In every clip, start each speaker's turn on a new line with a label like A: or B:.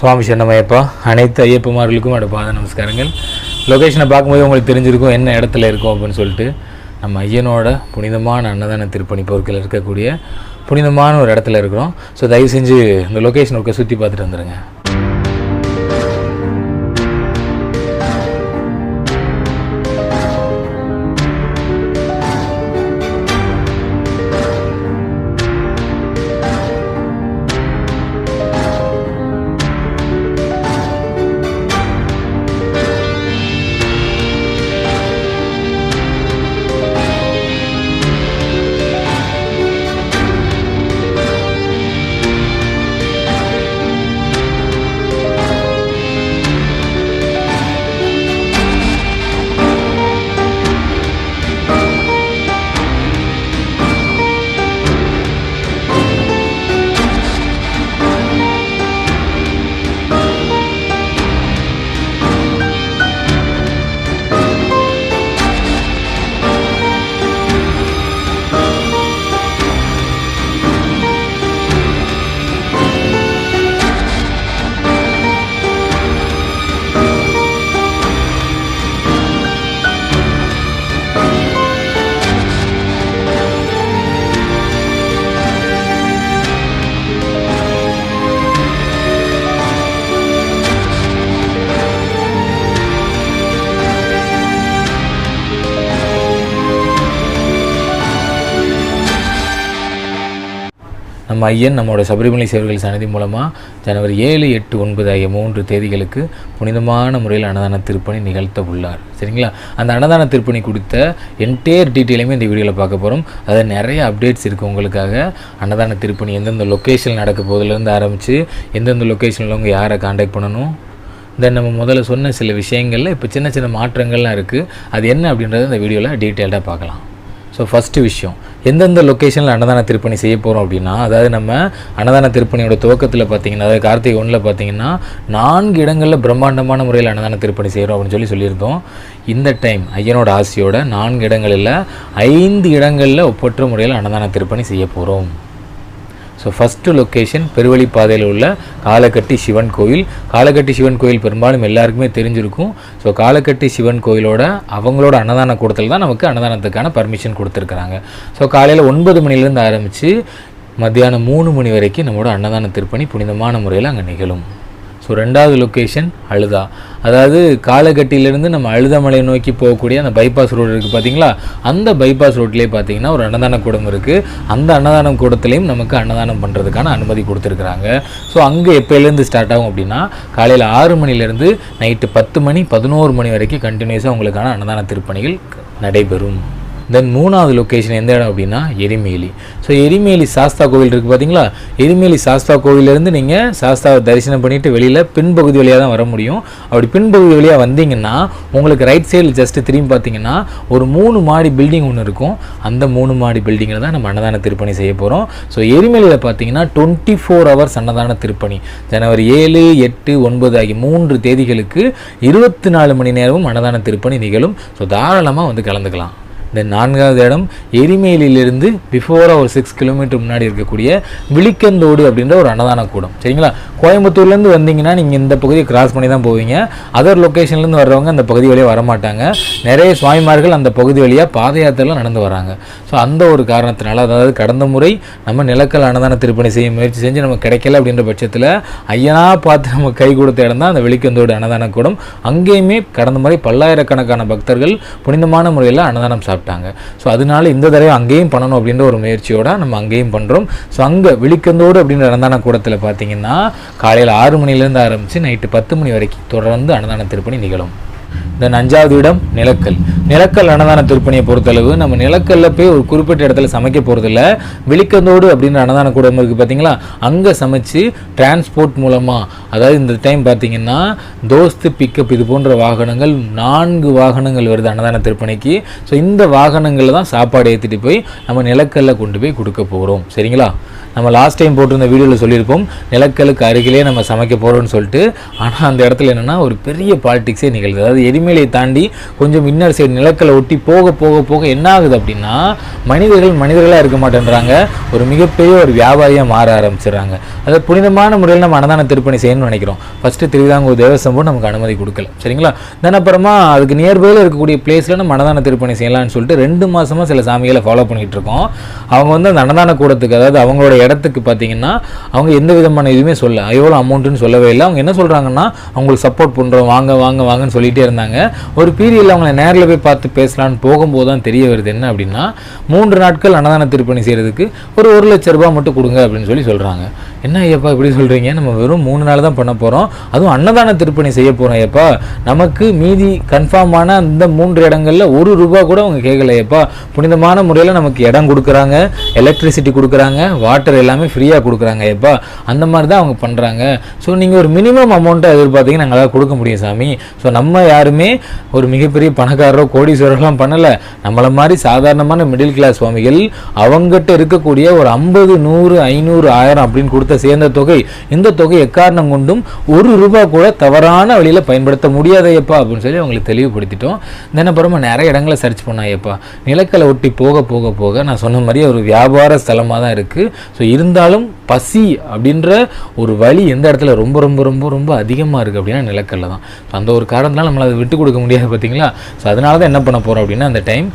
A: சுவாமி சரணமையப்பா அனைத்து ஐயப்பமார்களுக்கும் என்னோட பாத நமஸ்காரங்கள். லொக்கேஷனை பார்க்கும்போது உங்களுக்கு தெரிஞ்சிருக்கும் என்ன இடத்துல இருக்கும் அப்படின்னு சொல்லிட்டு நம்ம ஐயனோட புனிதமான அன்னதான திருப்பணி பொருட்கள் இருக்கக்கூடிய புனிதமான ஒரு இடத்துல இருக்கிறோம். ஸோ தயவு செஞ்சு இந்த லொக்கேஷன் ஒருக்க சுற்றி பார்த்துட்டு வந்துடுங்க நம்ம ஐயன் சபரிமலை சேவர்கள் சன்னதி மூலமாக ஜனவரி ஏழு எட்டு ஒன்பது ஆகிய மூன்று தேதிகளுக்கு புனிதமான முறையில் அன்னதான திருப்பணி நிகழ்த்த உள்ளார். சரிங்களா? அந்த அன்னதான திருப்பணி கொடுத்த என்டையர் டீட்டெயிலுமே இந்த வீடியோவில் பார்க்க போகிறோம் அதில் நிறைய அப்டேட்ஸ் இருக்குது உங்களுக்காக. அன்னதான திருப்பணி எந்தெந்த லொக்கேஷன் நடக்க போதிலேருந்து ஆரம்பித்து எந்தெந்த லொக்கேஷனில் அவங்க யாரை காண்டாக்ட் பண்ணணும்? தென் நம்ம முதல்ல சொன்ன சில விஷயங்களில் இப்போ சின்ன சின்ன மாற்றங்கள்லாம் இருக்குது அது என்ன அப்படின்றத இந்த வீடியோவில் டீட்டெயில்டாக பார்க்கலாம். ஸோ ஃபஸ்ட்டு விஷயம் எந்தெந்த லொக்கேஷனில் அன்னதான திருப்பணி செய்ய போகிறோம் அப்படின்னா அதாவது நம்ம அன்னதான திருப்பணியோட துவக்கத்தில் பார்த்தீங்கன்னா அதாவது கார்த்திகை ஒன்றில் பார்த்தீங்கன்னா நான்கு இடங்களில் பிரம்மாண்டமான முறையில் அன்னதான திருப்பணி செய்கிறோம் அப்படின்னு சொல்லி சொல்லியிருந்தோம். இந்த டைம் ஐயனோட ஆசையோட நான்கு இடங்களில் ஐந்து இடங்களில் ஒப்பற்ற முறையில் அன்னதான திருப்பணி செய்ய போகிறோம் ஸோ ஃபஸ்ட்டு லொக்கேஷன் பெருவழிப்பாதையில் உள்ள காலக்கட்டி சிவன் கோயில் காலக்கட்டி சிவன் கோயில் பெரும்பாலும் எல்லாருக்குமே தெரிஞ்சிருக்கும். ஸோ காலக்கட்டி சிவன் கோயிலோட அவங்களோட அன்னதான கூடத்தில் தான் நமக்கு அன்னதானத்துக்கான பர்மிஷன் கொடுத்துருக்குறாங்க. ஸோ காலையில் ஒன்பது மணிலேருந்து ஆரம்பித்து மத்தியானம் மூணு மணி வரைக்கும் நம்மளோட அன்னதான திருப்பணி புனிதமான முறையில் அங்கே நிகழும். ஸோ ரெண்டாவது லொக்கேஷன் அழுதா. அதாவது காலகட்டியிலேருந்து நம்ம அழுதமலை நோக்கி போகக்கூடிய அந்த பைபாஸ் ரோடு இருக்குது பார்த்தீங்களா அந்த பைபாஸ் ரோட்லேயே பார்த்தீங்கன்னா ஒரு அன்னதான கூடம் இருக்குது அந்த அன்னதான கூடத்துலேயும் நமக்கு அன்னதானம் பண்ணுறதுக்கான அனுமதி கொடுத்துருக்குறாங்க. ஸோ அங்கே எப்போலேருந்து ஸ்டார்ட் ஆகும் அப்படின்னா காலையில் ஆறு மணிலேருந்து நைட்டு பத்து மணி பதினோரு மணி வரைக்கும் கண்டினியூஸாக உங்களுக்கான அன்னதான திருப்பணிகள் நடைபெறும். தென் மூணாவது லொக்கேஷன் எந்த இடம் அப்படின்னா எரிமேலி. ஸோ எரிமேலி சாஸ்தா கோவில் இருக்குது பார்த்தீங்களா எரிமேலி சாஸ்தா கோவிலேருந்து நீங்கள் சாஸ்தாவை தரிசனம் பண்ணிவிட்டு வெளியில் பின்பகுதி வழியாக தான் வர முடியும். அப்படி பின்பகுதி வழியாக வந்தீங்கன்னா உங்களுக்கு ரைட் சைடில் ஜஸ்ட்டு திரும்பி பார்த்தீங்கன்னா ஒரு மூணு மாடி பில்டிங் ஒன்று இருக்கும். அந்த மூணு மாடி பில்டிங்கில் தான் நம்ம அன்னதான திருப்பணி செய்ய போகிறோம் ஸோ எரிமேலியில் பார்த்தீங்கன்னா டுவெண்ட்டி ஃபோர் ஹவர்ஸ் அன்னதான திருப்பணி. ஜனவரி ஏழு எட்டு ஒன்பது ஆகிய மூன்று தேதிகளுக்கு இருபத்தி நாலு மணி நேரமும் அன்னதான திருப்பணி நிகழும். ஸோ தாராளமாக வந்து கலந்துக்கலாம். தென் நான்காவது இடம் எரிமேலியிலிருந்து பிஃபோராக ஒரு சிக்ஸ் கிலோமீட்டர் முன்னாடி இருக்கக்கூடிய விழிக்கந்தோடு அப்படின்ற ஒரு அன்னதான கூடம். சரிங்களா? கோயம்புத்தூர்லேருந்து வந்தீங்கன்னா நீங்கள் இந்த பகுதியை கிராஸ் பண்ணி தான் போவீங்க. அதர் லொக்கேஷன்லேருந்து வர்றவங்க அந்த பகுதி வழியாக வரமாட்டாங்க. நிறைய சுவாமிமார்கள் அந்த பகுதி வழியாக பாத யாத்திரைலாம் நடந்து வராங்க. ஸோ அந்த ஒரு காரணத்தினால அதாவது கடந்த முறை நம்ம நிலக்கல் அன்னதான திருப்பணி செய்ய முயற்சி செஞ்சு நம்ம கிடைக்கல அப்படின்ற பட்சத்தில் ஐயனா பார்த்து நம்ம கை கொடுத்த இடம் தான் அந்த வெளிக்கந்தோடு அன்னதான கூடம். அங்கேயுமே கடந்த முறை பல்லாயிரக்கணக்கான பக்தர்கள் புனிதமான முறையில் அன்னதானம் சாப்பிட்டாங்க ஸோ அதனால இந்த தடவை அங்கேயும் பண்ணணும் அப்படின்ற ஒரு முயற்சியோடு நம்ம அங்கேயும் பண்ணுறோம் ஸோ அங்கே விழிக்கந்தோடு அப்படின்ற அன்னதான கூடத்தில் பார்த்தீங்கன்னா காலையில் ஆறு மணிலேருந்து ஆரம்பித்து நைட்டு பத்து மணி வரைக்கும் தொடர்ந்து அன்னதான திருப்பணி நிகழும். தென் அஞ்சாவது இடம் நிலக்கல். நிலக்கல் அன்னதான திருப்பணியை பொறுத்தளவு நம்ம நிலக்கல்ல போய் ஒரு குறிப்பிட்ட இடத்துல சமைக்க போகிறதில்ல விழிக்கந்தோடு அப்படின்ற அன்னதான கூடம் இருக்குது பார்த்தீங்களா அங்கே சமைச்சு டிரான்ஸ்போர்ட் மூலமாக அதாவது இந்த டைம் பார்த்தீங்கன்னா தோஸ்து பிக்கப் இது போன்ற வாகனங்கள் நான்கு வாகனங்கள் வருது அன்னதான திருப்பணிக்கு. ஸோ இந்த வாகனங்களில் தான் சாப்பாடு ஏற்றிட்டு போய் நம்ம நிலக்கல்ல கொண்டு போய் கொடுக்க போகிறோம் சரிங்களா? நம்ம லாஸ்ட் டைம் போட்டிருந்த வீடியோவில் சொல்லியிருப்போம் நிலக்கலுக்கு அருகிலே நம்ம சமைக்க போகிறோம்னு சொல்லிட்டு. ஆனால் அந்த இடத்துல என்னென்னா ஒரு பெரிய பாலிடிக்ஸே நிகழ்து அதாவது எரிமலையை தாண்டி கொஞ்சம் இன்னர் சைடு நிலக்கலை ஒட்டி போக போக போக என்ன ஆகுது அப்படின்னா மனிதர்கள் மனிதர்களாக இருக்க மாட்டேன்றாங்க. ஒரு மிகப்பெரிய ஒரு வியாபாரியாக மாற ஆரம்பிச்சிடுறாங்க. அதை புனிதமான முறையில் நம்ம அன்னதான திருப்பணி செய்யணும்னு நினைக்கிறோம். ஃபஸ்ட்டு திருவிதாங்கூர் தேவஸ்வம் நமக்கு அனுமதி கொடுக்கல. சரிங்களா? தென் அப்புறமா அதுக்கு நியர்பையில் இருக்கக்கூடிய பிளேஸில் நம்ம அன்னதான திருப்பணி செய்யலாம்னு சொல்லிட்டு ரெண்டு மாதமாக சில சாமிகளை ஃபாலோ பண்ணிகிட்டு இருக்கோம். அவங்க வந்து அந்த அன்னதான கூடத்துக்கு அதாவது அவங்களோட இடத்துக்கு பார்த்தீங்கன்னா அவங்க எந்த விதமான இதுவுமே சொல்ல எவ்வளோ அமௌண்ட்டுன்னு சொல்லவே இல்லை. அவங்க என்ன சொல்கிறாங்கன்னா அவங்களுக்கு சப்போர்ட் பண்ணுறோம் வாங்க வாங்க வாங்கன்னு சொல்லிகிட்டே இருந்தாங்க. ஒரு பீரியடில் அவங்கள நேரில் போய் பார்த்து பேசலான்னு போகும்போது தான் தெரிய வருது என்ன அப்படின்னா மூன்று நாட்கள் அன்னதான திருப்பணி செய்கிறதுக்கு ஒரு ஒரு லட்ச ரூபாய் மட்டும் கொடுங்க அப்படின்னு சொல்லி சொல்கிறாங்க என்ன ஐயப்பா இப்படி சொல்கிறீங்க நம்ம வெறும் மூணு நாள் தான் பண்ண போகிறோம் அதுவும் அன்னதான திருப்பணி செய்ய போகிறோம் ஐயப்பா. நமக்கு மீதி கன்ஃபார்மான அந்த மூன்று இடங்களில் ஒரு ரூபா கூட அவங்க கேட்கல ஐயப்பா. புனிதமான முறையில் நமக்கு இடம் கொடுக்குறாங்க. எலக்ட்ரிசிட்டி கொடுக்குறாங்க. வாட்டர் எல்லாமே ஃப்ரீயாக கொடுக்குறாங்க ஐயப்பா. அந்த மாதிரி தான் அவங்க பண்ணுறாங்க ஸோ நீங்கள் ஒரு மினிமம் அமௌண்ட்டை எதிர்பார்த்தீங்கன்னா அதாவது கொடுக்க முடியும் சாமி. ஸோ நம்ம யாருமே ஒரு மிகப்பெரிய பணக்காரரோ கோடீஸ்வரர்லாம் பண்ணலை. நம்மளை மாதிரி சாதாரணமான மிடில் கிளாஸ் சுவாமிகள் அவங்ககிட்ட இருக்கக்கூடிய ஒரு ஐம்பது நூறு ஐநூறு ஆயிரம் அப்படின்னு கொடுத்து சேர்ந்த தொகை இந்த தொகை எக்காரணம் கொண்டும் ஒரு ரூபா கூட தவறான வழியில் பயன்படுத்த முடியாதையப்பா அப்படின்னு சொல்லி அவங்களுக்கு தெளிவுபடுத்திட்டோம். தினப்புறமா நிறைய இடங்களை சர்ச் பண்ணாயப்பா. நிலக்கலை ஒட்டி போக போக போக நான் சொன்ன மாதிரி ஒரு வியாபார ஸ்தலமாக தான் இருக்குது ஸோ இருந்தாலும் பசி அப்படின்ற ஒரு வழி எந்த இடத்துல ரொம்ப ரொம்ப ரொம்ப ரொம்ப அதிகமாக இருக்குது அப்படின்னா நிலக்கல்ல தான். ஸோ அந்த ஒரு காரணத்தினால நம்மளை அதை விட்டு கொடுக்க முடியாது பார்த்தீங்களா? ஸோ அதனால தான் என்ன பண்ண போகிறோம் அப்படின்னா அந்த டைம்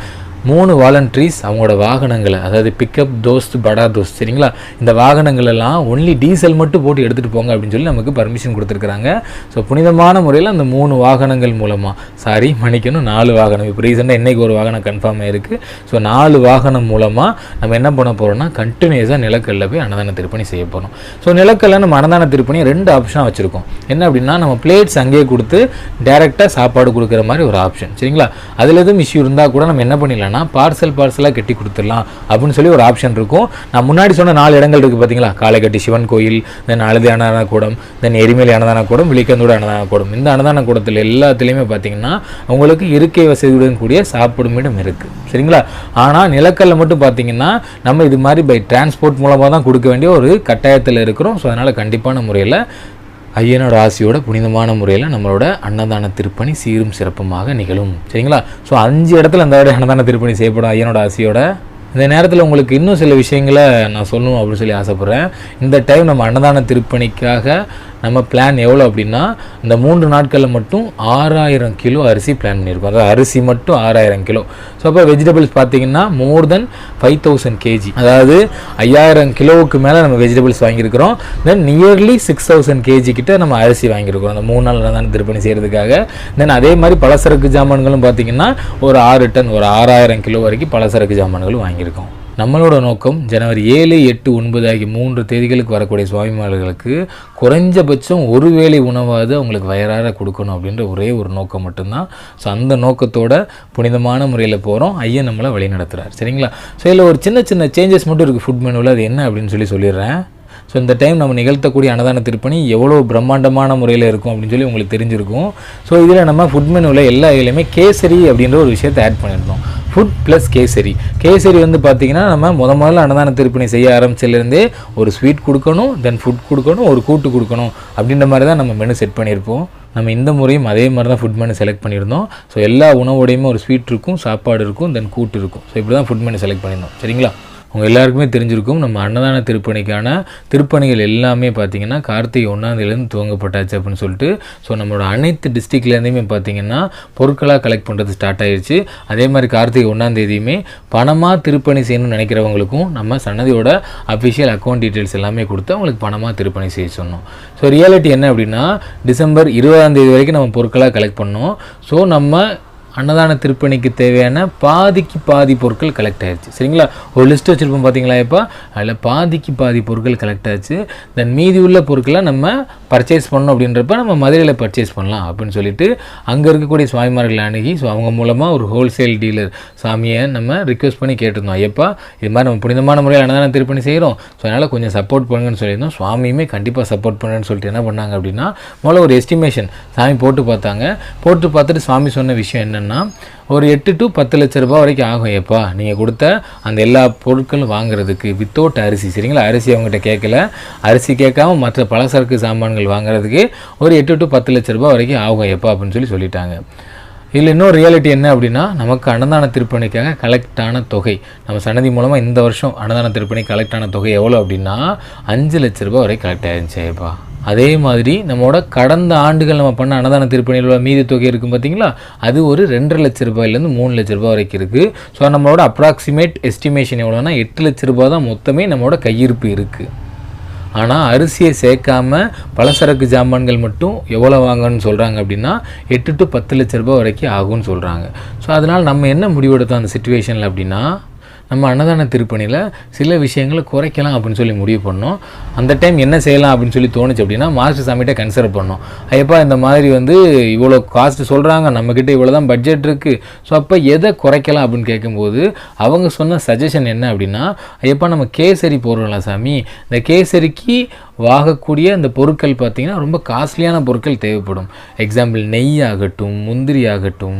A: மூணு வாலண்ட்ரிஸ் அவங்களோட வாகனங்களை அதாவது பிக்கப் தோஸ்த் படா தோஸ்த் சரிங்களா? இந்த வாகனங்கள் எல்லாம் ஒன்லி டீசல் மட்டும் போட்டு எடுத்துகிட்டு போங்க அப்படின்னு சொல்லி நமக்கு பர்மிஷன் கொடுத்துருக்குறாங்க. ஸோ புனிதமான முறையில் அந்த மூணு வாகனங்கள் மூலமாக சாரி மன்னிக்கணும் நாலு வாகனம். இப்போ ரீசெண்டாக இன்றைக்கி ஒரு வாகனம் கன்ஃபார்ம் ஆயிருக்கு. ஸோ நாலு வாகனம் மூலமாக நம்ம என்ன பண்ண போகிறோம்னா கண்டினியூஸாக நிலக்கல்ல போய் அன்னதான திருப்பணி செய்ய போகிறோம் ஸோ நிலக்கல்ல நம்ம அன்னதான திருப்பணி ரெண்டு ஆப்ஷனாக வச்சுருக்கோம். என்ன அப்படின்னா நம்ம பிளேட்ஸ் அங்கேயே கொடுத்து டேரெக்டாக சாப்பாடு கொடுக்குற மாதிரி ஒரு ஆப்ஷன் சரிங்களா? அதில் எதுவும் இஷ்யூ இருந்தால் கூட நம்ம என்ன பண்ணிடலாம்னா பார்சல் பார்சலாக கட்டி கொடுத்துடலாம் அப்படின்னு சொல்லி ஒரு ஆப்ஷன் இருக்கும். நான் முன்னாடி சொன்ன நாலு இடங்கள் இருக்குது பார்த்தீங்களா காளைக்கட்டி சிவன் கோயில் தென் அழுது அன்னதான கூடம் தென் எரிமலை அன்னதான கூடம் விழிக்கந்தோடு அன்னதான கூடம் இந்த அன்னதான கூடத்தில் எல்லாத்துலேயுமே பார்த்தீங்கன்னா உங்களுக்கு இருக்கை வசதியுடன் கூடிய சாப்பிடும் இடம் இருக்குது சரிங்களா? ஆனால் நிலக்கல்ல மட்டும் பார்த்தீங்கன்னா நம்ம இது மாதிரி பை டிரான்ஸ்போர்ட் மூலமாக தான் கொடுக்க வேண்டிய ஒரு கட்டாயத்தில் இருக்கிறோம். ஸோ அதனால் கண்டிப்பான முறையில் ஐயனோட ஆசையோட புனிதமான முறையில் நம்மளோட அன்னதான திருப்பணி சீரும் சிறப்புமாக நிகழும். சரிங்களா? ஸோ அஞ்சு இடத்துல அந்த அன்னதான திருப்பணி செய்யப்படும் ஐயனோட ஆசையோட. இந்த நேரத்தில் உங்களுக்கு இன்னும் சில விஷயங்களை நான் சொல்லணும் அப்படின்னு சொல்லி ஆசைப்பட்றேன். இந்த டைம் நம்ம அன்னதான திருப்பணிக்காக நம்ம பிளான் எவ்வளோ அப்படின்னா இந்த மூன்று நாட்களில் மட்டும் ஆறாயிரம் கிலோ அரிசி பிளான் பண்ணியிருக்கோம். அதாவது அரிசி மட்டும் ஆறாயிரம் கிலோ. ஸோ அப்போ வெஜிடபிள்ஸ் பார்த்தீங்கன்னா more than five thousand KG அதாவது ஐயாயிரம் கிலோவுக்கு மேலே நம்ம vegetables வாங்கியிருக்கிறோம். Then nearly six thousand KG கிட்ட நம்ம அரிசி வாங்கியிருக்கிறோம். அந்த மூணு நாள் தான் திருப்பணி செய்கிறதுக்காக தென் அதே மாதிரி பலசரக்கு ஜாமான்களும் பார்த்தீங்கன்னா ஒரு ஆறு டன் ஒரு ஆறாயிரம் கிலோ வரைக்கும் பலசரக்கு ஜாமான்களும் வாங்கியிருக்கோம். நம்மளோட நோக்கம் ஜனவரி ஏழு எட்டு ஒன்பது ஆகிய மூன்று தேதிகளுக்கு வரக்கூடிய சுவாமிமார்களுக்கு குறைஞ்சபட்சம் ஒரு வேளை உணவாவது அவங்களுக்கு வயறார கொடுக்கணும் அப்படின்ற ஒரே ஒரு நோக்கம் மட்டும்தான். ஸோ அந்த நோக்கத்தோட புனிதமான முறையில் போகிறோம் ஐயன் நம்மளை வழி நடத்துகிறார் சரிங்களா? ஸோ இதில் ஒரு சின்ன சின்ன சேஞ்சஸ் மட்டும் இருக்குது ஃபுட் மெனுவில் அது என்ன அப்படின்னு சொல்லி சொல்லிடுறேன். ஸோ இந்த டைம் நம்ம நிகழ்த்தக்கூடிய அன்னதான திருப்பணி எவ்வளோ பிரம்மாண்டமான முறையில் இருக்கும் அப்படின்னு சொல்லி உங்களுக்கு தெரிஞ்சிருக்கும். ஸோ இதில் நம்ம ஃபுட் மெனுவில் எல்லா இதுலையுமே கேசரி அப்படின்ற ஒரு விஷயத்தை ஆட் பண்ணியிருந்தோம் ஃபுட் ப்ளஸ் கேசரி. கேசரி வந்து பார்த்தீங்கன்னா நம்ம முத முதல்ல அன்னதான திருப்பணி செய்ய ஆரம்பிச்சிலேருந்தே ஒரு ஸ்வீட் கொடுக்கணும் தென் ஃபுட் கொடுக்கணும் ஒரு கூட்டு கொடுக்கணும் அப்படின்ற மாதிரி தான் நம்ம மெனு செட் பண்ணியிருப்போம். நம்ம இந்த முறையும் அதே மாதிரி தான் ஃபுட் மெனு செலக்ட் பண்ணியிருந்தோம். ஸோ எல்லா உணவோடையுமே ஒரு ஸ்வீட் இருக்கும் சாப்பாடு இருக்கும் தென் கூட்டு இருக்கும். ஸோ இப்படி தான் ஃபுட் மெனு செலக்ட் பண்ணியிருந்தோம். சரிங்களா? உங்கள் எல்லாருக்குமே தெரிஞ்சிருக்கும். நம்ம அன்னதான திருப்பணிக்கான திருப்பணிகள் எல்லாமே பார்த்தீங்கன்னா கார்த்திகை ஒன்றாந்தேதியிலேருந்து துவங்கப்பட்டாச்சு அப்படின்னு சொல்லிட்டு ஸோ நம்மளோட அனைத்து டிஸ்ட்ரிக்ட்லேருந்துமே பார்த்திங்கன்னா பொருட்களாக கலெக்ட் பண்ணுறது ஸ்டார்ட் ஆயிடுச்சு அதே மாதிரி கார்த்திகை ஒன்றாந்தேதியுமே பணமாக திருப்பணி செய்யணும்னு நினைக்கிறவங்களுக்கும் நம்ம சன்னதியோட அஃபிஷியல் அக்கௌண்ட் டீட்டெயில்ஸ் எல்லாமே கொடுத்து அவங்களுக்கு பணமாக திருப்பணி செய்ய சொன்னோம். ஸோ ரியாலிட்டி என்ன அப்படின்னா டிசம்பர் இருபதாம் தேதி வரைக்கும் நம்ம பொருட்களாக கலெக்ட் பண்ணோம். ஸோ நம்ம அன்னதான திருப்பணிக்கு தேவையான பாதிக்கு பாதி பொருட்கள் கலெக்ட் ஆயிடுச்சு சரிங்களா? ஒரு லிஸ்ட் வச்சுருப்போம் பார்த்தீங்களா இப்போ? அதில் பாதிக்கு பாதி பொருட்கள் கலெக்ட் ஆச்சு. தென் மீதி உள்ள பொருட்களை நம்ம பர்ச்சேஸ் பண்ணோம் அப்படின்றப்ப நம்ம மதுரையில் பர்ச்சேஸ் பண்ணலாம் அப்படின்னு சொல்லிட்டு அங்கே இருக்கக்கூடிய சுவாமிமார்களை அணுகி ஸோ அவங்க மூலமாக ஒரு ஹோல்சேல் டீலர் சாமியை நம்ம ரிக்வெஸ்ட் பண்ணி கேட்டிருந்தோம். ஐயப்பா இது மாதிரி நம்ம புனிதமான முறையில் அன்னதான திருப்பணி செய்கிறோம் ஸோ அதனால் கொஞ்சம் சப்போர்ட் பண்ணுங்கன்னு சொல்லியிருந்தோம். சுவாமியுமே கண்டிப்பாக சப்போர்ட் பண்ணுன்னு சொல்லிட்டு என்ன பண்ணாங்க அப்படின்னா முதல்ல ஒரு எஸ்டிமேஷன் சாமி போட்டு பார்த்தாங்க. போட்டு பார்த்துட்டு சுவாமி சொன்ன விஷயம் என்னென்ன என்னன்னா ஒரு எட்டு டு பத்து லட்ச ரூபாய் வரைக்கும் ஆகும் எப்பா நீங்கள் கொடுத்த அந்த எல்லா பொருட்களும் வாங்குறதுக்கு வித்தவுட் அரிசி சரிங்களா? அரிசி அவங்ககிட்ட கேட்கல. அரிசி கேட்காம மற்ற பலசரக்கு சாமான்கள் வாங்குறதுக்கு ஒரு எட்டு டு பத்து லட்ச ரூபா வரைக்கும் ஆகும் எப்பா அப்படின்னு சொல்லி சொல்லிட்டாங்க. இதில் இன்னொரு ரியாலிட்டி என்ன அப்படின்னா நமக்கு அன்னதான திருப்பணிக்காக கலெக்டான தொகை. நம்ம சன்னதி மூலமாக இந்த வருஷம் அன்னதான திருப்பணி கலெக்டான தொகை எவ்வளோ அப்படின்னா அஞ்சு லட்ச ரூபாய் வரை கலெக்ட் ஆயிருந்துச்சேப்பா அதே மாதிரி நம்மளோட கடந்த ஆண்டுகள் நம்ம பண்ண அன்னதான திருப்பணியில் உள்ள மீதி தொகை இருக்கும் பார்த்தீங்களா அது ஒரு ரெண்டரை லட்ச ரூபாயிலேருந்து மூணு லட்ச ரூபாய் வரைக்கும் இருக்குது ஸோ நம்மளோட அப்ராக்சிமேட் எஸ்டிமேஷன் எவ்வளோனா எட்டு லட்ச ரூபாய் தான் மொத்தமே நம்மளோட கையிருப்பு இருக்குது ஆனால் அரிசியை சேர்க்காம பலசரக்கு ஜாமான்கள் மட்டும் எவ்வளோ வாங்கணும்னு சொல்கிறாங்க அப்படின்னா எட்டு டு பத்து லட்ச ரூபாய் வரைக்கும் ஆகும்னு சொல்கிறாங்க ஸோ அதனால் நம்ம என்ன முடிவெடுத்தோம் அந்த சுச்சுவேஷனில் அப்படின்னா நம்ம அன்னதான திருப்பணியில் சில விஷயங்களை குறைக்கலாம் அப்படின்னு சொல்லி முடிவு பண்ணோம். அந்த டைம் என்ன செய்யலாம் அப்படின்னு சொல்லி தோணுச்சு அப்படின்னா மாஸ்டர் சாமிகிட்ட கன்சிடர் பண்ணோம். ஐயப்பா இந்த மாதிரி வந்து இவ்வளோ காஸ்ட் சொல்கிறாங்க நம்மக்கிட்ட இவ்வளோ தான் பட்ஜெட் இருக்குது ஸோ அப்போ எதை குறைக்கலாம் அப்படின்னு கேட்கும்போது அவங்க சொன்ன சஜஷன் என்ன அப்படின்னா ஐயப்பா நம்ம கேசரி போடுறோம்ல சாமி இந்த கேசரிக்கு வாங்கக்கூடிய அந்த பொருட்கள் பார்த்திங்கன்னா ரொம்ப காஸ்ட்லியான பொருட்கள் தேவைப்படும். எக்ஸாம்பிள் நெய் ஆகட்டும் முந்திரி ஆகட்டும்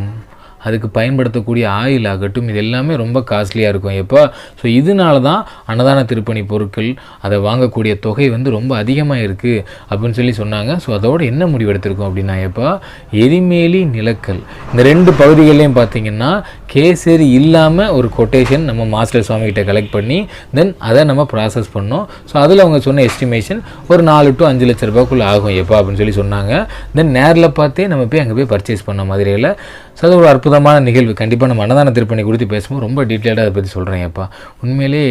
A: அதுக்கு பயன்படுத்தக்கூடிய ஆயில் ஆகட்டும் இது எல்லாமே ரொம்ப காஸ்ட்லியாக இருக்கும். எப்போ? ஸோ இதனால தான் அன்னதான திருப்பணி பொருட்கள் அதை வாங்கக்கூடிய தொகை வந்து ரொம்ப அதிகமாக இருக்குது அப்படின்னு சொல்லி சொன்னாங்க. ஸோ அதோடு என்ன முடிவெடுத்திருக்கோம் அப்படின்னா எப்போ? எரிமேலி நிலக்கல். இந்த ரெண்டு பகுதிகள்லையும் பார்த்தீங்கன்னா கேசரி இல்லாமல் ஒரு கொட்டேஷன் நம்ம மாஸ்டர் சுவாமிகிட்ட கலெக்ட் பண்ணி தென் அதை நம்ம ப்ராசஸ் பண்ணோம். ஸோ அதில் அவங்க சொன்ன எஸ்டிமேஷன் ஒரு நாலு டு அஞ்சு லட்ச ரூபாய்க்குள்ளே ஆகும் எப்போ? அப்படின்னு சொல்லி சொன்னாங்க. தென் நேரில் பார்த்தே நம்ம போய் அங்கே போய் பர்ச்சேஸ் பண்ண மதுரையில் ஸோ அது ஒரு அற்புதமான நிகழ்வு. கண்டிப்பாக நம்ம அன்னதான திருப்பணி குறித்து பேசும்போது ரொம்ப டீட்டெயிலாக அதை பற்றி சொல்கிறேன் எப்பா உண்மையிலே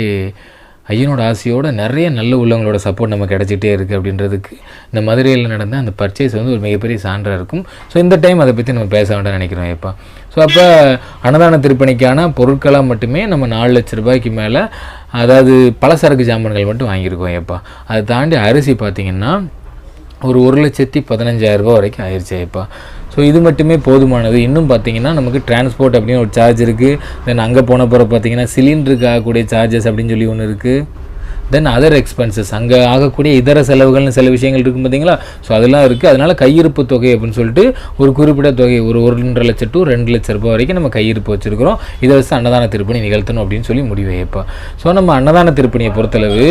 A: ஐயனோட ஆசையோட நிறைய நல்ல உள்ளவங்களோட சப்போர்ட் நமக்கு கிடச்சிட்டே இருக்குது அப்படின்றதுக்கு இந்த மதுரையில் நடந்த அந்த பர்ச்சேஸ் வந்து ஒரு மிகப்பெரிய சான்றாக இருக்கும். ஸோ இந்த டைம் அதை பற்றி நம்ம பேச வேண்டாம்னு நினைக்கிறோம் எப்பா ஸோ அப்போ அன்னதான திருப்பணிக்கான பொருட்களாக மட்டுமே நம்ம நாலு லட்ச ரூபாய்க்கு மேலே அதாவது பலசரக்கு ஜாமான்கள் மட்டும் வாங்கியிருக்கோம் எப்பா அதை தாண்டி அரிசி பார்த்திங்கன்னா ஒரு ஒரு லட்சத்தி பதினஞ்சாயிரம் வரைக்கும் ஆயிடுச்சு இப்போ. ஸோ இது மட்டுமே போதுமானது. இன்னும் பார்த்தீங்கன்னா நமக்கு டிரான்ஸ்போர்ட் அப்படின்னு ஒரு சார்ஜ் இருக்குது தென் அங்கே போன பிறகு பார்த்தீங்கன்னா சிலிண்டருக்கு ஆகக்கூடிய சார்ஜஸ் அப்படின்னு சொல்லி ஒன்று இருக்குது தென் அதர் எக்ஸ்பென்சஸ் அங்கே ஆகக்கூடிய இதர செலவுகள்னு சில விஷயங்கள் இருக்கும் பார்த்தீங்களா ஸோ அதெல்லாம் இருக்குது அதனால் கையிருப்பு தொகை அப்படின்னு சொல்லிட்டு ஒரு குறிப்பிட்ட தொகை ஒரு ஒன்றரை லட்சம் டு ரெண்டு லட்ச ரூபாய் வரைக்கும் நம்ம கையிருப்பு வச்சுருக்கிறோம். இதை வச்சு அன்னதான திருப்பணி நிகழ்த்தணும் அப்படின்னு சொல்லி முடிவு இப்போ ஸோ நம்ம அன்னதான திருப்பணியை பொறுத்தளவு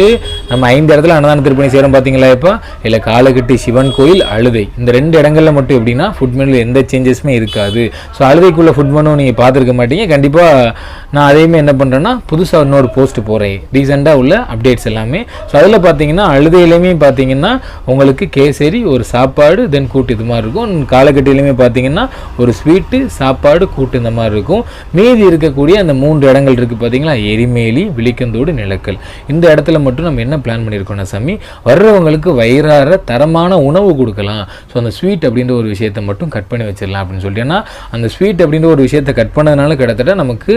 A: நம்ம ஐந்து இடத்துல அன்னதான திருப்பணி செய்கிறோம் பார்த்தீங்களா இப்போ இல்லை காலகட்டி சிவன் கோயில் அழுதை. இந்த ரெண்டு இடங்களில் மட்டும் எப்படின்னா ஃபுட் மெனுவில் எந்த சேஞ்சஸுமே இருக்காது. ஸோ அழுதைக்குள்ளே ஃபுட் மெனு நீங்கள் பார்த்துருக்க மாட்டீங்க. கண்டிப்பாக நான் அதையுமே என்ன பண்ணுறேன்னா புதுசாக இன்னொரு போஸ்ட் போகிறேன் ரீசெண்டாக உள்ள அப்டேட்ஸ் எல்லாமே. ஸோ அதில் பார்த்தீங்கன்னா அழுதையிலையுமே பார்த்தீங்கன்னா உங்களுக்கு கேசரி ஒரு சாப்பாடு தென் கூட்டு இது மாதிரி இருக்கும். காலக்கட்டிலையுமே பார்த்தீங்கன்னா ஒரு ஸ்வீட்டு சாப்பாடு கூட்டு இந்த மாதிரி இருக்கும். மீதி இருக்கக்கூடிய அந்த மூன்று இடங்கள் இருக்குது பார்த்தீங்களா எரிமேலி விழிக்கந்தோடு நிலக்கல். இந்த இடத்துல மட்டும் நம்ம என்ன பிளான் பண்ணியிருக்கோம்னா சாமி வர்றவங்களுக்கு வயிறார தரமான உணவு கொடுக்கலாம். ஸோ அந்த ஸ்வீட் அப்படின்ற ஒரு விஷயத்தை மட்டும் கட் பண்ணி வச்சிடலாம் அப்படின்னு சொல்லிட்டு. ஏன்னா அந்த ஸ்வீட் அப்படின்ற ஒரு விஷயத்தை கட் பண்ணதுனால கிட்டத்தட்ட நமக்கு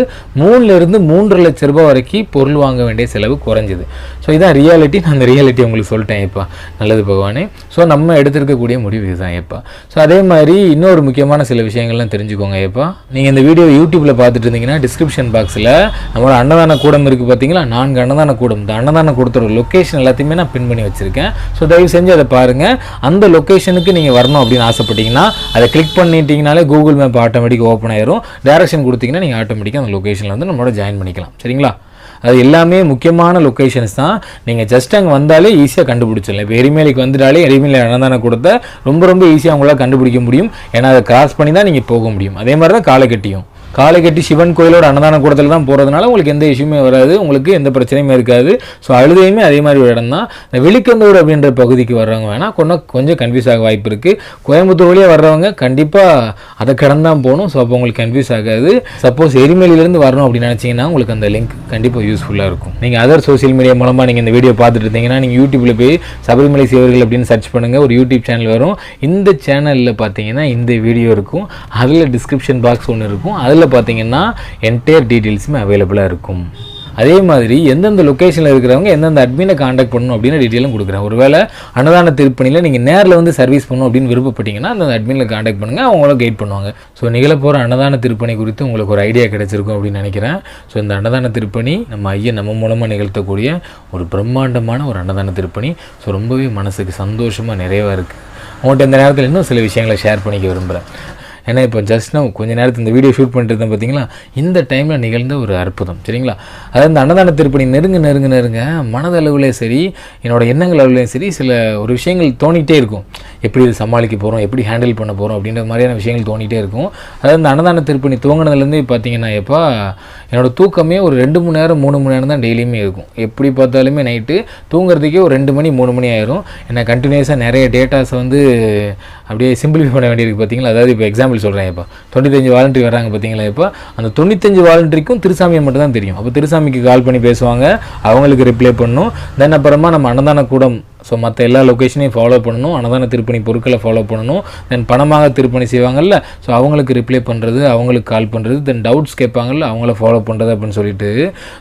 A: மூணுலேருந்து மூன்று லட்ச ரூபாய் வரைக்கும் பொருள் வாங்க வேண்டிய செலவு குறைஞ்சிது. ஸோ இதான் ரியாலிட்டி நான் அந்த ரியாலிட்டி உங்களுக்கு சொல்லிட்டேன் இப்போ நல்லது பகவானே. ஸோ நம்ம எடுத்திருக்கக்கூடிய முடிவு இதுதான் எப்பா ஸோ அதே மாதிரி இன்னொரு முக்கியமான சில விஷயங்கள்லாம் தெரிஞ்சுக்கோங்க எப்பா நீங்கள் இந்த வீடியோ யூடியூப்பில் பார்த்துட்டு இருந்தீங்கன்னா டிஸ்கிரிப்ஷன் பாக்ஸில் நம்மளோட அன்னதான கூடம் இருக்குது பார்த்தீங்களா? நான்கு அன்னதான கூடம். இந்த அன்னதான கூடத்தோட லொக்கேஷன் எல்லாத்தையுமே நான் பின் பண்ணி வச்சுருக்கேன். ஸோ தயவு செஞ்சு அதை பாருங்கள் அந்த லொக்கேஷனுக்கு நீங்கள் வரணும் அப்படின்னு ஆசைப்பட்டீங்கன்னா அதை கிளிக் பண்ணிட்டீங்கனாலே கூகுள் மேப் ஆட்டோமேட்டிக் ஓப்பன் ஆயிரும். டேரக்ஷன் கொடுத்தீங்கன்னா நீங்கள் ஆட்டோமேட்டிக்காக அந்த லொக்கேஷனில் வந்து நம்மளோட ஜாயின் பண்ணிக்கலாம். சரிங்களா? அது எல்லாமே முக்கியமான லொக்கேஷன்ஸ் தான். நீங்கள் ஜஸ்ட் அங்கே வந்தாலே ஈஸியாக கண்டுபிடிச்சிடலாம். இப்போ எரிமேலிக்கு வந்துட்டாலே எரிமேலி அன்னதானம் கொடுத்த ரொம்ப ரொம்ப ஈஸியாக உங்களால் கண்டுபிடிக்க முடியும். ஏன்னா அதை கிராஸ் பண்ணி தான் நீங்கள் போக முடியும். அதே மாதிரி தான் காலை கட்டியும் காலை கட்டி சிவன் கோயிலோட அன்னதான கூடத்தில் தான் போகிறதுனால உங்களுக்கு எந்த இஷ்யூமே வராது. உங்களுக்கு எந்த பிரச்சனையுமே இருக்காது. ஸோ அழுதையுமே அதே மாதிரி ஒரு இடம் தான் இந்த வெளிக்கந்தூர் அப்படின்ற பகுதிக்கு வர்றவங்க வேணால் கொஞ்சம் கொஞ்சம் கன்ஃபியூஸ் ஆக வாய்ப்பு இருக்குது கோயம்புத்தூர் வழியாக வர்றவங்க கண்டிப்பாக அதை கடந்தான் போகணும். ஸோ அப்போ உங்களுக்கு கன்ஃபியூஸ் ஆகாது. சப்போஸ் எரிமலையிலேருந்து வரணும் அப்படின்னு நினச்சிங்கன்னா உங்களுக்கு அந்த லிங்க் கண்டிப்பாக யூஸ்ஃபுல்லாக இருக்கும். நீங்கள் அதர் சோஷியல் மீடியா மூலமாக நீங்கள் இந்த வீடியோ பார்த்துட்டு இருந்தீங்கன்னா நீங்கள் யூடியூப்பில் போய் சபரிமலை சேவர்கள் அப்படின்னு சர்ச் பண்ணுங்கள் ஒரு யூடியூப் சேனல் வரும். இந்த சேனலில் பார்த்தீங்கன்னா இந்த வீடியோ இருக்கும். அதில் டிஸ்கிரிப்ஷன் பாக்ஸ் ஒன்று இருக்கும். அதில் பார்த்தீங்கன்னா என்டையர் டீட்டெயில்ஸுமே அவைலபிளாக இருக்கும். அதே மாதிரி எந்தெந்த லொக்கேஷனில் இருக்கிறவங்க எந்தெந்த அட்மினை காண்டாக்ட் பண்ணணும் அப்படின்னு டீட்டெயிலும் கொடுக்குறேன். ஒருவேளை அன்னதான திருப்பணியில் நீங்கள் நேரில் வந்து சர்வீஸ் பண்ணணும் அப்படின்னு விருப்பப்பட்டீங்கன்னா அந்த அட்மினில் காண்டாக்ட் பண்ணுங்கள் அவங்களும் கைட் பண்ணுவாங்க. ஸோ நிகழப்போகிற அன்னதான திருப்பணி குறித்து உங்களுக்கு ஒரு ஐடியா கிடைச்சிருக்கும் அப்படின்னு நினைக்கிறேன். ஸோ இந்த அன்னதான திருப்பணி நம்ம ஐயன் நம்ம மூலமாக நிகழ்த்தக்கூடிய ஒரு பிரம்மாண்டமான ஒரு அன்னதான திருப்பணி. ஸோ ரொம்பவே மனசுக்கு சந்தோஷமாக நிறைவாக இருக்குது உங்கள்கிட்ட இந்த நேரத்தில் இன்னும் சில விஷயங்களை ஷேர் பண்ணிக்க விரும்புகிறேன் ஏன்னா இப்போ ஜஸ்ட் நான் கொஞ்ச நேரத்தில் இந்த வீடியோ ஷூட் பண்ணிட்டு இருந்தேன் பார்த்தீங்களா இந்த டைமில் நிகழ்ந்த ஒரு அற்புதம் சரிங்களா? அதாவது இந்த அன்னதான திருப்பணி நெருங்க நெருங்க நெருங்க மனதளவுலே சரி என்னோடய எண்ணங்கள் அளவுலேயும் சரி சில ஒரு விஷயங்கள் தோணிகிட்டே இருக்கும். எப்படி இது சமாளிக்க போகிறோம் எப்படி ஹேண்டில் பண்ண போகிறோம் அப்படின்ற மாதிரியான விஷயங்கள் தோணிகிட்டே இருக்கும். அதாவது இந்த அன்னதான திருப்பணி துவங்கினதுலேருந்து பார்த்தீங்கன்னா எப்போ என்னோட தூக்கமே ஒரு ரெண்டு மணி நேரம் மூணு மணி நேரம் தான் டெய்லியுமே இருக்கும். எப்படி பார்த்தாலுமே நைட்டு தூங்குறதுக்கே ஒரு ரெண்டு மணி மூணு மணி ஆயிரும். என்ன கண்டினியூஸாக நிறைய டேட்டாஸை வந்து அப்படியே சிம்பிளிஃபை பண்ண வேண்டியிருக்கு பார்த்தீங்களா அதாவது இப்போ எக்ஸாம்பிள் சொல்கிறேன் இப்போ. தொண்ணூத்தஞ்சு வாலண்டரி வராங்க பார்த்தீங்களா இப்போ? அந்த தொண்ணூத்தஞ்சு வாலண்டரிக்கும் திருசாமியை மட்டும் தான் தெரியும். அப்போ திருசாமிக்கு கால் பண்ணி பேசுவாங்க அவங்களுக்கு ரிப்ளை பண்ணும். தென் அப்புறமா நம்ம அன்னதான கூடம் ஸோ மற்ற எல்லா லொக்கேஷனையும் ஃபாலோ பண்ணணும். அன்னதான திருப்பணி பொருட்களை ஃபாலோ பண்ணணும். தென் பணமாக திருப்பணி செய்வாங்கல்ல? ஸோ அவங்களுக்கு ரிப்ளை பண்ணுறது அவங்களுக்கு கால் பண்ணுறது தென் டவுட்ஸ் கேட்பாங்கல்ல? அவங்கள ஃபாலோ பண்ணுறது அப்படின்னு சொல்லிட்டு.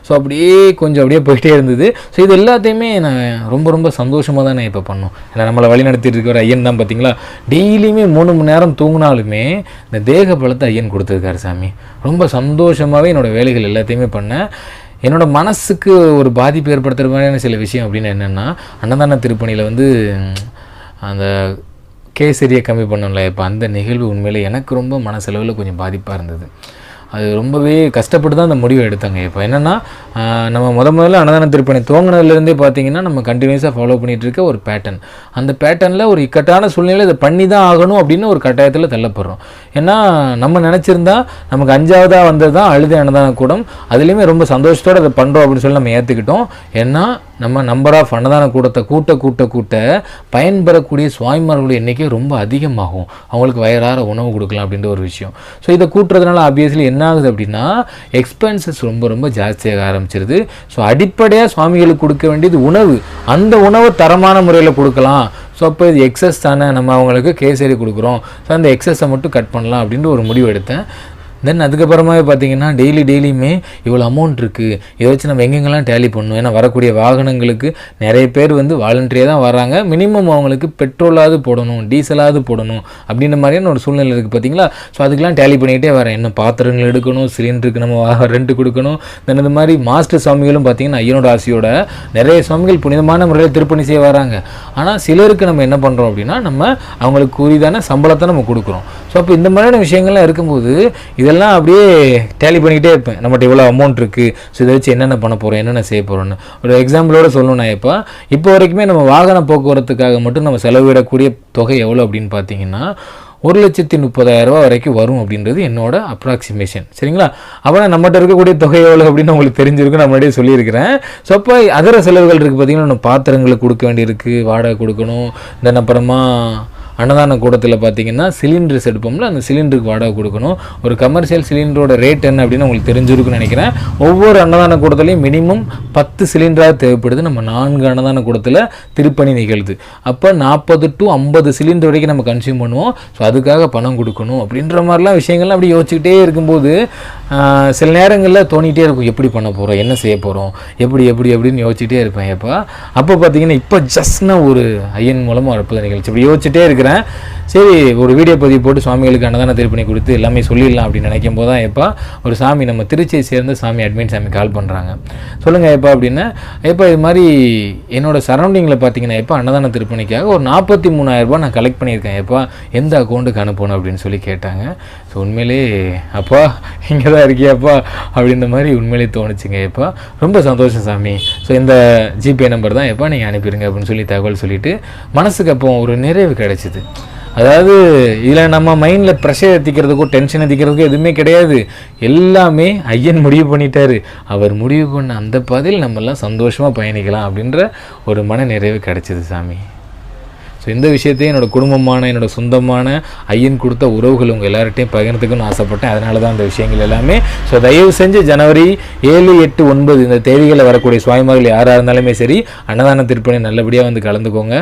A: ஸோ அப்படியே கொஞ்சம் அப்படியே போயிட்டே இருந்தது. ஸோ இது எல்லாத்தையுமே நான் ரொம்ப ரொம்ப சந்தோஷமாக தான் நான் இப்போ பண்ணோம். ஏன்னா நம்மளை வழி நடத்திட்டு இருக்கிற ஐயன் தான் பார்த்தீங்களா டெய்லியுமே மூணு மணி நேரம் தூங்கினாலுமே இந்த தேக பலத்தை ஐயன் கொடுத்துருக்காரு சாமி. ரொம்ப சந்தோஷமாகவே என்னோட வேலைகள் எல்லாத்தையுமே பண்ணேன். என்னோட மனசுக்கு ஒரு பாதிப்பு ஏற்படுத்துகிற மாதிரியான சில விஷயம் அப்படின்னு என்னென்னா அன்னதான திருப்பணியில் வந்து அந்த கேசரியை கம்மி பண்ணல இப்போ அந்த நிகழ்வு உண்மையில் எனக்கு ரொம்ப மனசளவில் கொஞ்சம் பாதிப்பாக இருந்தது. அது ரொம்பவே கஷ்டப்பட்டு தான் அந்த முடிவை எடுத்தாங்க. இப்போ என்னென்னா நம்ம முத முதல்ல அன்னதான திருப்பணி துவங்கினதுலேருந்தே பார்த்தீங்கன்னா நம்ம கண்டினியூஸாக ஃபாலோ பண்ணிகிட்டு இருக்க ஒரு பேட்டர்ன் அந்த பேட்டர்னில் ஒரு இக்கட்டான சூழ்நிலை இதை பண்ணி தான் ஆகணும் அப்படின்னு ஒரு கட்டாயத்தில் தள்ளப்படுறோம். ஏன்னா நம்ம நினச்சிருந்தா நமக்கு அஞ்சாவதாக வந்தது தான் அழுது அன்னதான கூடம். அதுலேயுமே ரொம்ப சந்தோஷத்தோடு அதை பண்ணுறோம் அப்படின்னு சொல்லி நம்ம ஏற்றுக்கிட்டோம் ஏன்னா நம்ம நம்பர் ஆஃப் அன்னதான கூட்டத்தை கூட்ட கூட்ட கூட்ட பயன்பெறக்கூடிய சுவாமிமார்களுடைய எண்ணிக்கை ரொம்ப அதிகமாகும். அவங்களுக்கு வயிறார உணவு கொடுக்கலாம் அப்படின்ற ஒரு விஷயம். ஸோ இதை கூட்டுறதுனால ஆப்வியஸ்லி என்ன ஆகுது அப்படின்னா எக்ஸ்பென்சஸ் ரொம்ப ரொம்ப ஜாஸ்தியாக ஆரம்பிச்சிருது. ஸோ அடிப்படையாக சுவாமிகளுக்கு கொடுக்க வேண்டியது உணவு. அந்த உணவு தரமான முறையில் கொடுக்கலாம். ஸோ அப்போ இது எக்ஸஸ் தானே. நம்ம அவங்களுக்கு கேசரி கொடுக்குறோம். ஸோ அந்த எக்ஸஸை மட்டும் கட் பண்ணலாம் அப்படின்ற ஒரு முடிவு எடுத்தேன். தென் அதுக்கப்புறமாவே பார்த்தீங்கன்னா டெய்லி டெய்லியுமே இவ்வளோ அமௌண்ட் இருக்குது இதை வச்சு நம்ம எங்கெங்கெல்லாம் டேலி பண்ணணும்? ஏன்னா வரக்கூடிய வாகனங்களுக்கு நிறைய பேர் வந்து வாலண்டரியாக தான் வராங்க மினிமம் அவங்களுக்கு பெட்ரோலாவது போடணும் டீசலாவது போடணும் அப்படின்ற மாதிரியான ஒரு சூழ்நிலை இருக்குது பார்த்தீங்களா ஸோ அதுக்கெலாம் டேலி பண்ணிக்கிட்டே வரேன். என்ன பாத்திரங்கள் எடுக்கணும்? சிலிண்டருக்கு நம்ம ரெண்ட் கொடுக்கணும். தென் இந்த மாதிரி மாஸ்டர் சுவாமிகளும் பார்த்தீங்கன்னா ஐயனோட ஆசையோட நிறைய சுவாமிகள் புனிதமான முறையில் திருப்பணி செய்ய வராங்க. ஆனால் சிலருக்கு நம்ம என்ன பண்ணுறோம் அப்படின்னா நம்ம அவங்களுக்கு கூறிதான சம்பளத்தை நம்ம கொடுக்குறோம். ஸோ அப்போ இந்த மாதிரியான விஷயங்கள்லாம் இருக்கும்போது இதெல்லாம் அப்படியே டேலி பண்ணிக்கிட்டே இருப்பேன். நம்மகிட்ட இவ்வளோ அமௌண்ட் இருக்குது ஸோ இதை வச்சு என்னென்ன பண்ண போகிறோம் என்னென்ன செய்ய போகிறோன்னு ஒரு எக்ஸாம்பிளோட சொல்லணும் நான் இப்போ. இப்போ வரைக்குமே நம்ம வாகன போக்குவரத்துக்காக மட்டும் நம்ம செலவிடக்கூடிய தொகை எவ்வளோ அப்படின்னு பார்த்தீங்கன்னா ஒரு லட்சத்தி முப்பதாயிரம் ரூபாய் வரைக்கும் வரும் அப்படின்றது என்னோட அப்ராக்சிமேஷன் சரிங்களா? அப்போ நம்மகிட்ட இருக்கக்கூடிய தொகை எவ்வளோ அப்படின்னு உங்களுக்கு தெரிஞ்சிருக்கு நான் முன்னாடியே சொல்லியிருக்கிறேன். ஸோ அப்போ அதர செலவுகள் இருக்குது பார்த்தீங்கன்னா நம்ம பாத்திரங்களுக்கு கொடுக்க வேண்டியிருக்கு வாடகை கொடுக்கணும். தென் அப்புறமா அன்னதான கூடத்தில் பார்த்தீங்கன்னா சிலிண்டர்ஸ் எடுப்போம்ல அந்த சிலிண்டருக்கு வாடகை கொடுக்கணும். ஒரு கமர்ஷியல் சிலிண்டரோட ரேட் என்ன அப்படின்னு உங்களுக்கு தெரிஞ்சிருக்குன்னு நினைக்கிறேன். ஒவ்வொரு அன்னதான கூடத்துலையும் மினிமம் பத்து சிலிண்டராக தேவைப்படுது. நம்ம நான்கு அன்னதான கூடத்தில் திருப்பணி நிகழ்து. அப்போ நாற்பது டு ஐம்பது சிலிண்டர் வரைக்கும் நம்ம கன்சியூம் பண்ணுவோம். ஸோ அதுக்காக பணம் கொடுக்கணும் அப்படின்ற மாதிரிலாம் விஷயங்கள்லாம் அப்படி யோசிச்சுக்கிட்டே இருக்கும்போது சில நேரங்களில் தோணிகிட்டே இருக்கும். எப்படி பண்ண போகிறோம் என்ன செய்ய போகிறோம் எப்படி எப்படி எப்படின்னு யோசிச்சுட்டே இருப்பேன். எப்போ அப்போ பார்த்தீங்கன்னா இப்போ ஜஸ்ட்னா ஒரு ஐயன் மூலமாக அற்புத நிகழ்ச்சி. இப்படி யோசிச்சுட்டே இருக்கிறேன் சரி ஒரு வீடியோ பதிவு போட்டு சுவாமிகளுக்கு அன்னதான திருப்பணி கொடுத்து எல்லாமே சொல்லிடலாம் அப்படின்னு நினைக்கும் போது தான் எப்பா ஒரு சாமி நம்ம திருச்சியை சேர்ந்த சாமி அட்மின் சாமி கால் பண்ணுறாங்க சொல்லுங்கள் எப்பா அப்படின்னா. எப்போ இது மாதிரி என்னோட சரௌண்டிங்கில் பார்த்தீங்கன்னா எப்போ அன்னதான திருப்பணிக்காக ஒரு நாற்பத்தி மூணாயிரரூபா நான் கலெக்ட் பண்ணியிருக்கேன் எப்போ. எந்த அக்கௌண்ட்டுக்கு அனுப்பணும் அப்படின்னு சொல்லி கேட்டாங்க. ஸோ உண்மையிலே அப்பா இங்கே தான் இருக்கியாப்பா? அப்படின்ற மாதிரி உண்மையிலே தோணுச்சுங்க எப்பா ரொம்ப சந்தோஷம் சாமி. ஸோ இந்த ஜிபே நம்பர் தான் எப்போ நீங்கள் அனுப்பிடுங்க அப்படின்னு சொல்லி தகவல் சொல்லிவிட்டு மனசுக்கு அப்போ ஒரு நிறைவு கிடைச்சிது. அதாவது இதில் நம்ம மைண்டில் ப்ரெஷர் ஏற்றிக்கிறதுக்கோ டென்ஷன் ஏற்றிக்கிறதுக்கோ எதுவுமே கிடையாது. எல்லாமே ஐயன் முடிவு பண்ணிட்டாரு. அவர் முடிவு பண்ண அந்த பாதையில் நம்மெல்லாம் சந்தோஷமாக பயணிக்கலாம் அப்படின்ற ஒரு மன நிறைவு கிடைச்சிது சாமி. ஸோ இந்த விஷயத்தையும் என்னோட குடும்பமான என்னோட சொந்தமான ஐயன் கொடுத்த உறவுகள் உங்கள் எல்லார்ட்டையும் பகிர்ந்துக்கணும்னு ஆசைப்பட்டேன். அதனால தான் இந்த விஷயங்கள் எல்லாமே. ஸோ தயவு செஞ்சு ஜனவரி ஏழு எட்டு ஒன்பது இந்த தேதிகளில் வரக்கூடிய சுவாமிமார்கள் யாராக இருந்தாலுமே சரி அன்னதான திருப்பணி நல்லபடியாக வந்து கலந்துக்கோங்க.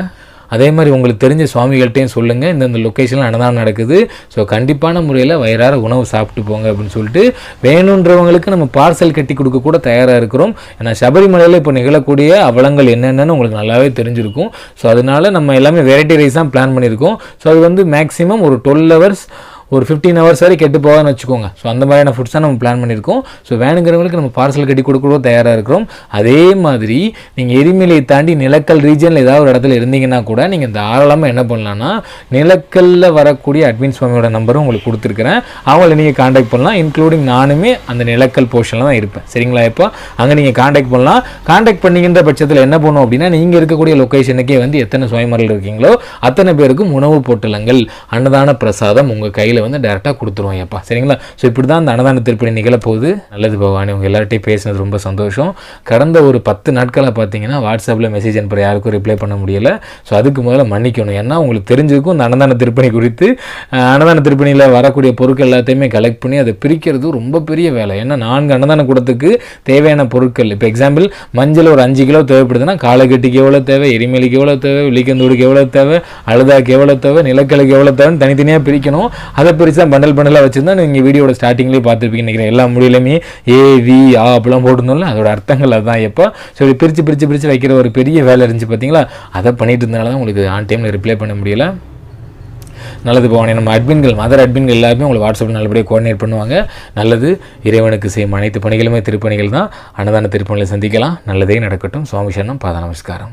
A: அதே மாதிரி உங்களுக்கு தெரிஞ்ச சுவாமிகள்கிட்டையும் சொல்லுங்கள் இந்தந்த லொக்கேஷனில் அன்னதானம் நடக்குது. ஸோ கண்டிப்பான முறையில் வயிறார உணவு சாப்பிட்டு போங்க அப்படின்னு சொல்லிட்டு வேணுன்றவங்களுக்கு நம்ம பார்சல் கட்டி கொடுக்க கூட தயாராக இருக்கிறோம். ஏன்னா சபரிமலையில் இப்போ நிகழக்கூடிய அவலங்கள் என்னென்னு உங்களுக்கு நல்லாவே தெரிஞ்சிருக்கும். ஸோ அதனால் நம்ம எல்லாமே வெரைட்டி ரைஸ் தான் பிளான் பண்ணியிருக்கோம். ஸோ அது வந்து மேக்ஸிமம் ஒரு டுவெல் ஹவர்ஸ் ஒரு ஃபிஃப்டீன் ஹவர்ஸ் வரை கெட்டு போகாதுன்னு வச்சுக்கோங்க. ஸோ அந்த மாதிரியான ஃபுட்ஸ் தான் நம்ம பிளான் பண்ணியிருக்கோம். ஸோ வேணுங்கிறவங்களுக்கு நம்ம பார்சல் கட்டி கொடுக்கறதும் தயாராக இருக்கிறோம். அதே மாதிரி நீங்கள் எரிமலையை தாண்டி நிலக்கல் ரீஜனில் ஏதாவது ஒரு இடத்துல இருந்தீங்கன்னா கூட நீங்கள் தாராளமாக என்ன பண்ணலான்னா நிலக்கல்ல வரக்கூடிய அட்மின் சுவாமியோட நம்பரும் உங்களுக்கு கொடுத்துருக்குறேன். அவங்கள நீங்கள் காண்டாக்ட் பண்ணலாம். இன்க்ளூடிங் நானுமே அந்த நிலக்கல் போர்ஷனில் தான் இருப்பேன். சரிங்களா இப்போ அங்கே நீங்கள் காண்டாக்ட் பண்ணலாம். காண்டாக்ட் பண்ணிக்கின்ற பட்சத்தில் என்ன பண்ணும் அப்படின்னா நீங்கள் இருக்கக்கூடிய லொக்கேஷனுக்கே வந்து எத்தனை சுயமரில் இருக்கீங்களோ அத்தனை பேருக்கும் உணவு பொட்டலங்கள் அன்னதான பிரசாதம் உங்கள் கையில் வந்து டேரெக்டாக கொடுத்துருவோம் ஐயப்பா சரிங்களா? ஸோ இப்படி தான் அந்த அன்னதான திருப்பணி நிகழப்போகுது. நல்லது பகவானி உங்கள் எல்லார்ட்டையும் பேசினது ரொம்ப சந்தோஷம். கடந்த ஒரு பத்து நாட்களாக பார்த்தீங்கன்னா வாட்ஸ்அப்பில் மெசேஜ் அனுப்புகிற யாருக்கும் ரிப்ளை பண்ண முடியல. ஸோ அதுக்கு முதல்ல மன்னிக்கணும். ஏன்னா உங்களுக்கு தெரிஞ்சிருக்கும் இந்த அன்னதான திருப்பணி குறித்து. அன்னதான திருப்பணியில் வரக்கூடிய பொருட்கள் எல்லாத்தையுமே கலெக்ட் பண்ணி அதை பிரிக்கிறது ரொம்ப பெரிய வேலை. ஏன்னா நான்கு அன்னதான கூடத்துக்கு தேவையான பொருட்கள். இப்போ எக்ஸாம்பிள் மஞ்சள் ஒரு அஞ்சு கிலோ தேவைப்படுதுன்னா காலைக்கட்டிக்கு எவ்வளோ தேவை எரிமலைக்கு எவ்வளோ தேவை விழிக்கந்தூடுக்கு எவ்வளோ தேவை அழுதாக்கு எவ்வளோ தேவை நிலக்கலுக்கு எவ்வளோ தேவைன்னு தனித்தனியாக பிரிக்கணும். அதை பெருசாக பண்டல் பண்டலாக வச்சுருந்தா நீங்கள் வீடியோட ஸ்டார்டிங்லேயே பார்த்துருப்பீங்க நினைக்கிறேன். எல்லா முடியலையுமே ஏ வி ஆ அப்படிலாம் போட்டிருந்தோம்ல? அதோட அர்த்தங்கள் அதுதான் எப்போ. ஸோ இப்படி பிரித்து பிரித்து பிரித்து வைக்கிற ஒரு பெரிய வேலை இருந்துச்சு பார்த்தீங்களா? அதை பண்ணிட்டு இருந்தனால தான் உங்களுக்கு ஆன் டைமில் ரிப்ளை பண்ண முடியல. நல்லது பவானி நம்ம அட்மின்கள் மதர் அட்மின்கள் எல்லாருமே உங்களை வாட்ஸ்அப்பில் நல்லபடியாக கோஆர்டினேட் பண்ணுவாங்க. நல்லது இறைவனுக்கு செய்யும் அனைத்து பணிகளுமே திருப்பணிகள் தான். அன்னதான திருப்பணிகளை சந்திக்கலாம். நல்லதே நடக்கட்டும். சுவாமி சரணம் பாத நமஸ்காரம்.